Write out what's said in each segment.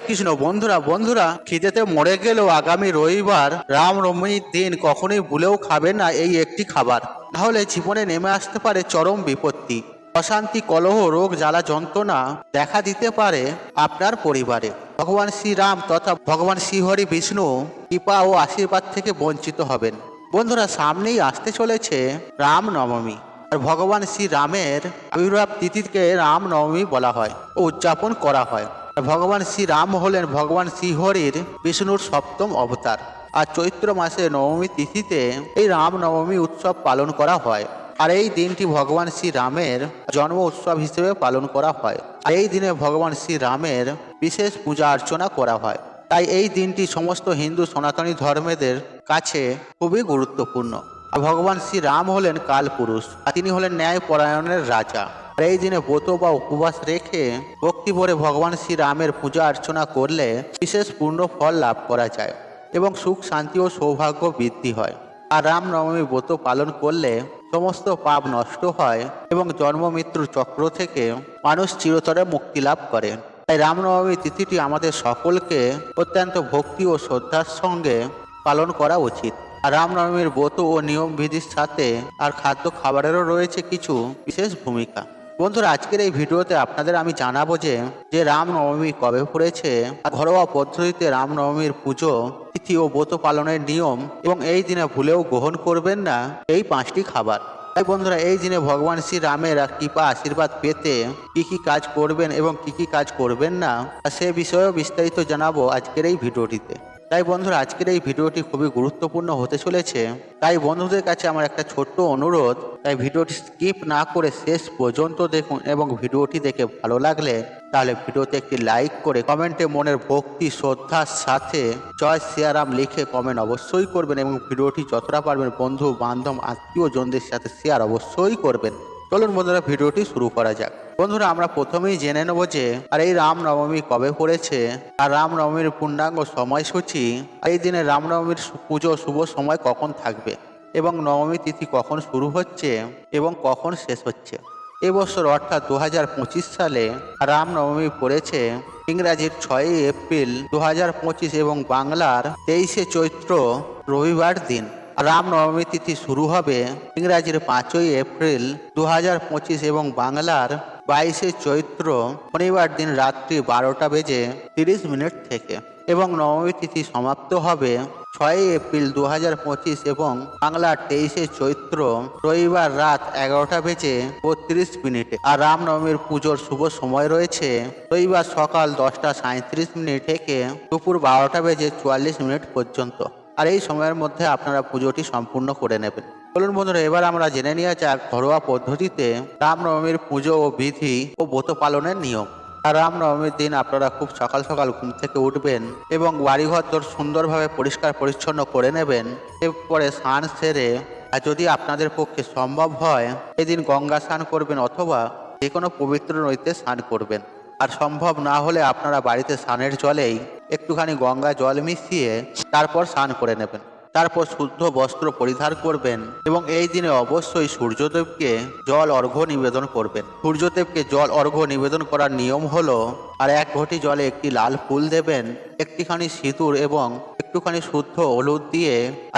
কৃষ্ণ বন্ধুরা বন্ধুরা, খিদেতে মরে গেলেও আগামী রবিবার রামনবমীর দিন কখনোই ভুলেও খাবেন না এই একটি খাবার। তাহলে জীবনে নেমে আসতে পারে চরম বিপত্তি। অশান্তি, কলহ, রোগ, জ্বালা, যন্ত্রণা দেখা দিতে পারে আপনার পরিবারে। ভগবান শ্রীরাম তথা ভগবান শ্রীহরি বিষ্ণু কৃপা ও আশীর্বাদ থেকে বঞ্চিত হবেন। বন্ধুরা, সামনেই আসতে চলেছে রামনবমী আর ভগবান শ্রীরামের আবির্ভাব তিথিকে রামনবমী বলা হয় ও উদযাপন করা হয়। ভগবান শ্রীরাম হলেন ভগবান শ্রীহরির বিষ্ণুর সপ্তম অবতার। আর চৈত্র মাসে নবমী তিথিতে এই রামনবমী উৎসব পালন করা হয়। আর এই দিনটি ভগবান শ্রীরামের জন্ম উৎসব হিসেবে পালন করা হয়। আর এই দিনে ভগবান শ্রীরামের বিশেষ পূজা অর্চনা করা হয়। তাই এই দিনটি সমস্ত হিন্দু সনাতনী ধর্মেদের কাছে খুবই গুরুত্বপূর্ণ। ভগবান শ্রীরাম হলেন কালপুরুষ। আর তিনি হলেন ন্যায় পরায়ণের রাজা। আর এই দিনে ব্রত বা উপবাস রেখে ভক্তি ভরে ভগবান শ্রীরামের পূজা অর্চনা করলে বিশেষ পূর্ণ ফল লাভ করা যায় এবং সুখ, শান্তি ও সৌভাগ্য বৃদ্ধি হয়। আর রামনবমী ব্রত পালন করলে সমস্ত পাপ নষ্ট হয় এবং জন্ম মৃত্যুর চক্র থেকে মানুষ চিরতরে মুক্তি লাভ করে। তাই রামনবমী তিথিটি আমাদের সকলকে অত্যন্ত ভক্তি ও শ্রদ্ধার সঙ্গে পালন করা উচিত। আর রামনবমীর ব্রত ও নিয়ম বিধির সাথে আর খাদ্য খাবারেরও রয়েছে কিছু বিশেষ ভূমিকা। বন্ধুরা, আজকের এই ভিডিওতে আপনাদের আমি জানাব যে যে রামনবমী কবে পড়েছে ঘরোয়া পদ্ধতিতে রামনবমীর পুজো, তিথি ও ব্রত পালনের নিয়ম, এবং এই দিনে ভুলেও গ্রহণ করবেন না এই পাঁচটি খাবার। তাই বন্ধুরা, এই দিনে ভগবান শ্রী রামের কৃপা আশীর্বাদ পেতে কি কি কাজ করবেন এবং কি কি কাজ করবেন না সে বিষয়েও বিস্তারিত জানাব আজকের এই ভিডিওটিতে। তাই বন্ধুরা, আজকের এই ভিডিওটি খুবই গুরুত্বপূর্ণ হতে চলেছে। তাই বন্ধুদের কাছে আমার একটা ছোট্ট অনুরোধ, তাই ভিডিওটি স্কিপ না করে শেষ পর্যন্ত দেখুন এবং ভিডিওটি দেখে ভালো লাগলে তাহলে ভিডিওতে একটি লাইক করে কমেন্টে মনের ভক্তি, শ্রদ্ধার সাথে জয় সিয়ারাম লিখে কমেন্ট অবশ্যই করবেন এবং ভিডিওটি যতটা পারবেন বন্ধু, বান্ধব আত্মীয় জনদের সাথে শেয়ার অবশ্যই করবেন। চলুন বন্ধুরা, ভিডিওটি শুরু করা যাক। বন্ধুরা, আমরা প্রথমেই জেনে নেব যে, আর এই রামনবমী কবে পড়েছে? আর রামনবমীর পূর্ণাঙ্গ সময়সূচি, আর এই দিনে রামনবমীর পুজো শুভ সময় কখন থাকবে? এবং নবমী তিথি কখন শুরু হচ্ছে? এবং কখন শেষ হচ্ছে? এবছর অর্থাৎ দু হাজার পঁচিশ সালে, রামনবমী পড়েছে ইংরাজির ছয়ই এপ্রিল দু হাজার পঁচিশ এবং বাংলার তেইশে চৈত্র রবিবার দিন। রামনবমী তিথি শুরু হবে ইংরাজির পাঁচই এপ্রিল দু হাজার পঁচিশ এবং বাংলার বাইশে চৈত্র শনিবার দিন রাত্রি বারোটা বেজে তিরিশ মিনিট থেকে এবং নবমী তিথি সমাপ্ত হবে ছয়ই এপ্রিল দু হাজার পঁচিশ এবং বাংলার তেইশে চৈত্র রবিবার রাত এগারোটা বেজে বত্রিশ মিনিটে। আর রামনবমীর পুজোর শুভ সময় রয়েছে রবিবার সকাল দশটা সাঁত্রিশ মিনিট থেকে দুপুর বারোটা বেজে চুয়াল্লিশ মিনিট পর্যন্ত। আর এই সময়ের মধ্যে আপনারা পুজোটি সম্পূর্ণ করে নেবেন। চলুন বন্ধুরা, এবার আমরা জেনে নেওয়া যাক ঘরোয়া পদ্ধতিতে রামনবমীর পুজো ও বিধি ও ব্রত পালনের নিয়ম। আর রামনবমীর দিন আপনারা খুব সকাল সকাল ঘুম থেকে উঠবেন এবং বাড়িঘর তোর সুন্দরভাবে পরিষ্কার পরিচ্ছন্ন করে নেবেন। এরপরে স্নান সেরে, আর যদি আপনাদের পক্ষে সম্ভব হয়, এদিন গঙ্গা স্নান করবেন অথবা যে কোনো পবিত্র নদীতে স্নান করবেন। আর সম্ভব না হলে আপনারা বাড়িতে স্নানের জলেই একটুখানি গঙ্গা জল মিশিয়ে তারপর স্নান করে নেবেন। তারপর শুদ্ধ বস্ত্র পরিধান করবেন এবং এই দিনে অবশ্যই সূর্যদেবকে জল অর্ঘ্য নিবেদন করবেন। সূর্যদেবকে জল অর্ঘ্য নিবেদন করার নিয়ম হলো, আর এক ঘটি জলে একটি লাল ফুল দেবেন, একটিখানি সিঁদুর এবং একটুখানি শুদ্ধ হলুদ দিয়ে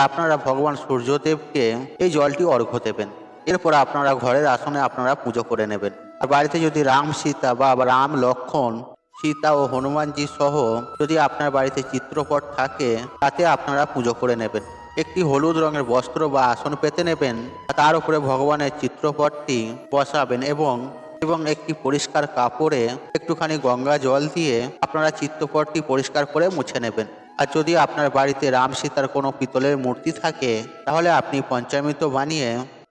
আপনারা ভগবান সূর্যদেবকে এই জলটি অর্ঘ্য দেবেন। এরপর আপনারা ঘরের আসনে আপনারা পুজো করে নেবেন। বাড়িতে যদি রাম সীতা বা রাম লক্ষণ, সীতা ও হনুমানজি সহ যদি আপনার বাড়িতে চিত্রপট থাকে, তাতে আপনারা পুজো করে নেবেন। একটি হলুদ রঙের বস্ত্র বা আসন পেতে নেবেন তার উপরে ভগবানের চিত্রপটটি বসাবেন এবং এবং একটি পরিষ্কার কাপড়ে একটুখানি গঙ্গা জল দিয়ে আপনারা চিত্রপটটি পরিষ্কার করে মুছে নেবেন। আর যদি আপনার বাড়িতে রাম সীতার কোনো পিতলের মূর্তি থাকে, তাহলে আপনি পঞ্চামৃত বানিয়ে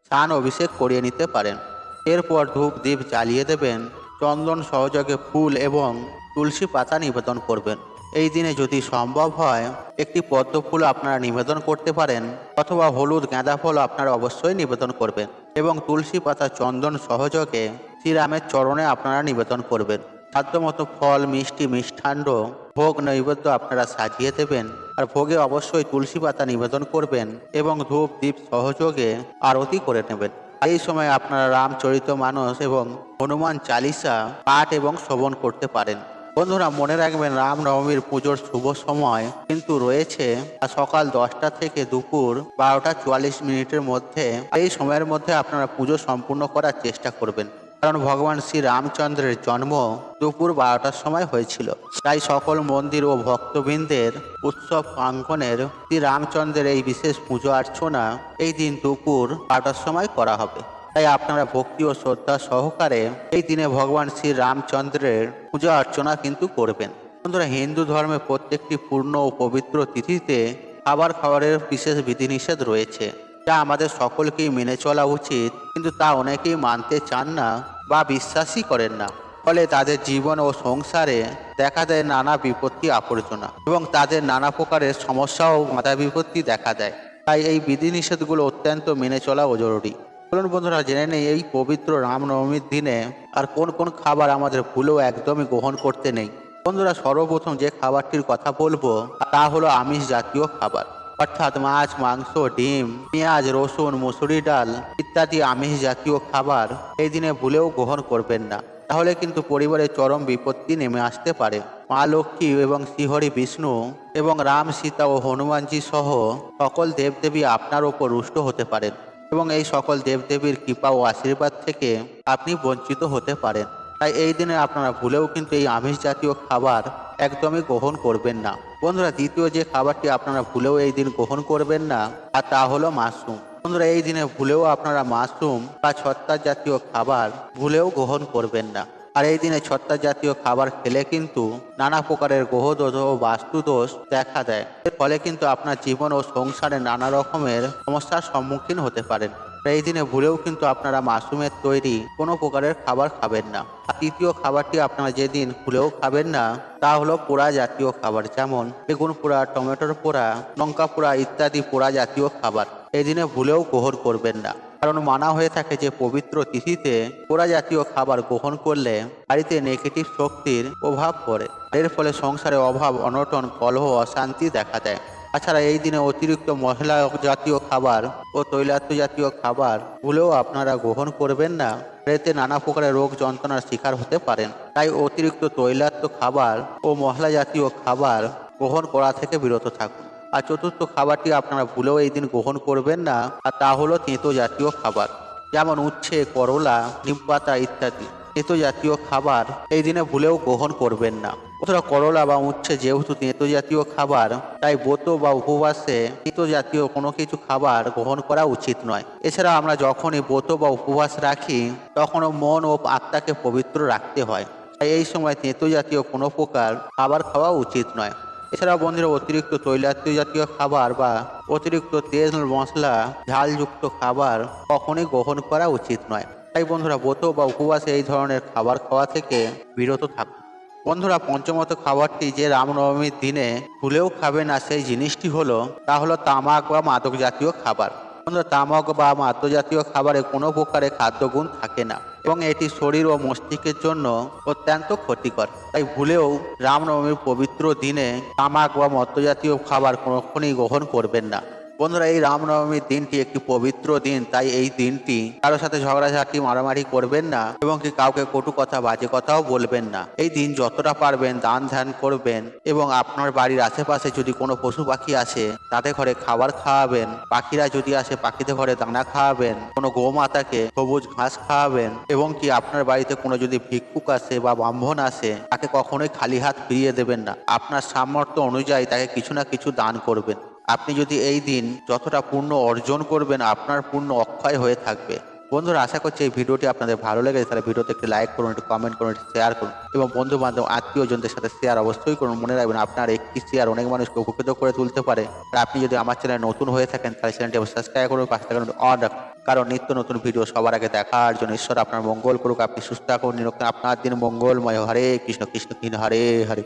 স্নান অভিষেক করিয়ে নিতে পারেন। এরপর ধূপ দ্বীপ জ্বালিয়ে দেবেন, চন্দন সহযোগে ফুল এবং তুলসী পাতা নিবেদন করবেন। এই দিনে যদি সম্ভব হয়, একটি পদ্ম ফুল আপনারা নিবেদন করতে পারেন, অথবা হলুদ গাঁদা ফল আপনারা অবশ্যই নিবেদন করবেন এবং তুলসী পাতা চন্দন সহযোগে শ্রীরামের চরণে আপনারা নিবেদন করবেন। সাধ্যমতো ফল, মিষ্টি, মিষ্টান্ন, ভোগ, নৈবেদ্য আপনারা সাজিয়ে দেবেন আর ভোগে অবশ্যই তুলসী পাতা নিবেদন করবেন এবং ধূপ দ্বীপ সহযোগে আরতি করে নেবেন। এই সময় আপনারা রামচরিত মানস এবং হনুমান চালিসা পাঠ এবং শ্রবণ করতে পারেন। বন্ধুরা, মনে রাখবেন, রামনবমীর পুজোর শুভ সময় কিন্তু রয়েছে সকাল দশটা থেকে দুপুর বারোটা চুয়াল্লিশ মিনিটের মধ্যে। এই সময়ের মধ্যে আপনারা পুজো সম্পূর্ণ করার চেষ্টা করবেন। কারণ ভগবান শ্রী রামচন্দ্রের জন্ম দুপুর বারোটার সময় হয়েছিল। তাই সকল মন্দির ও ভক্তবৃন্দের উৎসব প্রাঙ্গণের শ্রী রামচন্দ্রের এই বিশেষ পুজো অর্চনা এই দিন দুপুর বারোটার সময় করা হবে। তাই আপনারা ভক্তি ও শ্রদ্ধা সহকারে এই দিনে ভগবান শ্রী রামচন্দ্রের পূজা অর্চনা কিন্তু করবেন। বন্ধুরা, হিন্দু ধর্মে প্রত্যেকটি পূর্ণ ও পবিত্র তিথিতে খাবার খাওয়ারের বিশেষ বিধিনিষেধ রয়েছে। যা আমাদের সকলকেই মেনে চলা উচিত, কিন্তু তা অনেকেই মানতে চান না বা বিশ্বাসই করেন না। ফলে তাদের জীবন ও সংসারে দেখা দেয় নানা বিপত্তি, আবর্জনা এবং তাদের নানা প্রকারের সমস্যা ও মাথা বিপত্তি দেখা দেয়। তাই এই বিধিনিষেধগুলো অত্যন্ত মেনে চলাও জরুরি। চলুন বন্ধুরা, জেনে নেই এই পবিত্র রামনবমীর দিনে আর কোন কোন খাবার আমাদের ভুলেও একদমই গ্রহণ করতে নেই। বন্ধুরা, সর্বপ্রথম যে খাবারটির কথা বলব তা হলো আমিষ জাতীয় খাবার। অর্থাৎ মাছ, মাংস, ডিম, পেঁয়াজ, রসুন, মুসুরি ডাল ইত্যাদি আমিষ জাতীয় খাবার এই দিনে ভুলেও গ্রহণ করবেন না। তাহলে কিন্তু পরিবারে চরম বিপত্তি নেমে আসতে পারে। মা লক্ষ্মী এবং শ্রীহরি বিষ্ণু এবং রাম, সীতা ও হনুমানজি সহ সকল দেবদেবী আপনার ওপর রুষ্ট হতে পারেন এবং এই সকল দেবদেবীর কৃপা ও আশীর্বাদ থেকে আপনি বঞ্চিত হতে পারেন। তাই এই দিনে আপনারা ভুলেও কিন্তু এই আমিষ জাতীয় খাবার একদমই গ্রহণ করবেন না। বন্ধুরা, দ্বিতীয় যে খাবারটি আপনারা ভুলেও এই দিন গ্রহণ করবেন না, আর তা হলো মাশরুম। বন্ধুরা, এই দিনে ভুলেও আপনারা মাশরুম বা ছত্তার জাতীয় খাবার ভুলেও গ্রহণ করবেন না। আর এই দিনে ছত্তার জাতীয় খাবার খেলে কিন্তু নানা প্রকারের গ্রহদোষ ও বাস্তুদোষ দেখা দেয়। এর ফলে কিন্তু আপনার জীবন ও সংসারে নানা রকমের সমস্যার সম্মুখীন হতে পারেন। এই দিনে ভুলেও কিন্তু আপনারা মাশরুমের তৈরি কোনো প্রকারের খাবার খাবেন না। তৃতীয় খাবারটি আপনারা যেদিন ভুলেও খাবেন না, তা হলো পোড়া জাতীয় খাবার। যেমন বেগুন পোড়া, টমেটোর পোড়া, লঙ্কা পোড়া ইত্যাদি পোড়া জাতীয় খাবার। এই দিনে ভুলেও গ্রহণ করবেন না। কারণ মানা হয়ে থাকে যে পবিত্র তিথিতে পোড়া জাতীয় খাবার গ্রহণ করলে বাড়িতে নেগেটিভ শক্তির প্রভাব পড়ে। এর ফলে সংসারে অভাব, অনটন, কলহ, অশান্তি দেখা দেয়। তাছাড়া এই দিনে অতিরিক্ত মশলা জাতীয় খাবার ও তৈলাক্ত জাতীয় খাবার ভুলেও আপনারা গ্রহণ করবেন না। এতে নানা প্রকারের রোগ যন্ত্রণার শিকার হতে পারেন। তাই অতিরিক্ত তৈলাক্ত খাবার ও মশলা জাতীয় খাবার গ্রহণ করা থেকে বিরত থাকুন। আর চতুর্থ খাবারটি আপনারা ভুলেও এই দিন গ্রহণ করবেন না, আর তা হলো তেঁতো জাতীয় খাবার। যেমন উচ্ছে, করলা নিমপাতা ইত্যাদি। তেঁতো জাতীয় খাবার এই দিনে ভুলেও গ্রহণ করবেন না। অথবা করলা বা উচ্ছে যেহেতু তেঁতো জাতীয় খাবার, তাই ব্রত বা উপবাসে তেঁতো জাতীয় কোনো কিছু খাবার গ্রহণ করা উচিত নয়। এছাড়া আমরা যখনই ব্রত বা উপবাস রাখি, তখনও মন ও আত্মাকে পবিত্র রাখতে হয়। তাই এই সময় তেঁতো জাতীয় কোনো প্রকার খাবার খাওয়া উচিত নয়। এছাড়া বন্ধুরা, অতিরিক্ত তৈলাক্ত জাতীয় খাবার বা অতিরিক্ত তেল, মশলা, ঝালযুক্ত খাবার কখনোই গ্রহণ করা উচিত নয়। তাই বন্ধুরা, ব্রত বা উপবাসে এই ধরনের খাবার খাওয়া থেকে বিরত থাকুন। বন্ধুরা, পঞ্চমত খাবারটি যে রামনবমীর দিনে ভুলেও খাবে না সেই জিনিসটি হলো, তা হলো তামাক বা মাদক জাতীয় খাবার। বন্ধুরা, তামাক বা মাদক জাতীয় খাবারে কোনো প্রকারের খাদ্যগুণ থাকে না এবং এটি শরীর ও মস্তিষ্কের জন্য অত্যন্ত ক্ষতিকর। তাই ভুলেও রামনবমীর পবিত্র দিনে তামাক বা মদ্য জাতীয় খাবার কখনই গ্রহণ করবেন না। বন্ধুরা, এই রামনবমীর দিনটি একটি পবিত্র দিন, তাই এই দিনটি কারোর সাথে ঝগড়াঝাটি মারামারি করবেন না এবং কি কাউকে কটু কথা, বাজে কথাও বলবেন না। এই দিন যতটা পারবেন দান ধ্যান করবেন এবং আপনার বাড়ির আশেপাশে যদি কোনো পশু পাখি আসে, তাদের ঘরে খাবার খাওয়াবেন। পাখিরা যদি আসে, পাখিদের ঘরে দানা খাওয়াবেন। কোনো গোমাতাকে সবুজ ঘাস খাওয়াবেন এবং কি আপনার বাড়িতে কোনো যদি ভিক্ষুক আসে বা ব্রাহ্মণ আসে, তাকে কখনোই খালি হাত ফিরিয়ে দেবেন না। আপনার সামর্থ্য অনুযায়ী তাকে কিছু না কিছু দান করবেন। আপনি যদি এই দিন যতটা পূর্ণ অর্জন করবেন, আপনার পূর্ণ অক্ষয় হয়ে থাকবে। বন্ধুরা, আশা করছি এই ভিডিওটি আপনাদের ভালো লেগেছে। তাহলে ভিডিওতে একটি লাইক করুন, একটু কমেন্ট করুন, একটি শেয়ার করুন এবং বন্ধু বান্ধব আত্মীয়জনদের সাথে শেয়ার অবশ্যই করুন। মনে রাখবেন, আপনার একটি শেয়ার অনেক মানুষকে উপকৃত করে তুলতে পারে। আর আপনি যদি আমার চ্যানেল নতুন হয়ে থাকেন, তাহলে চ্যানেলটি সাবস্ক্রাইব করুন, পাশে থাকুন অন রাখুন। কারণ নিত্য নতুন ভিডিও সবার আগে দেখার জন্য ঈশ্বর আপনার মঙ্গল করুক, আপনি সুস্থ থাকুন আপনার দিন মঙ্গলময়। হরে কৃষ্ণ কৃষ্ণ কৃষ্ণ, হরে হরে।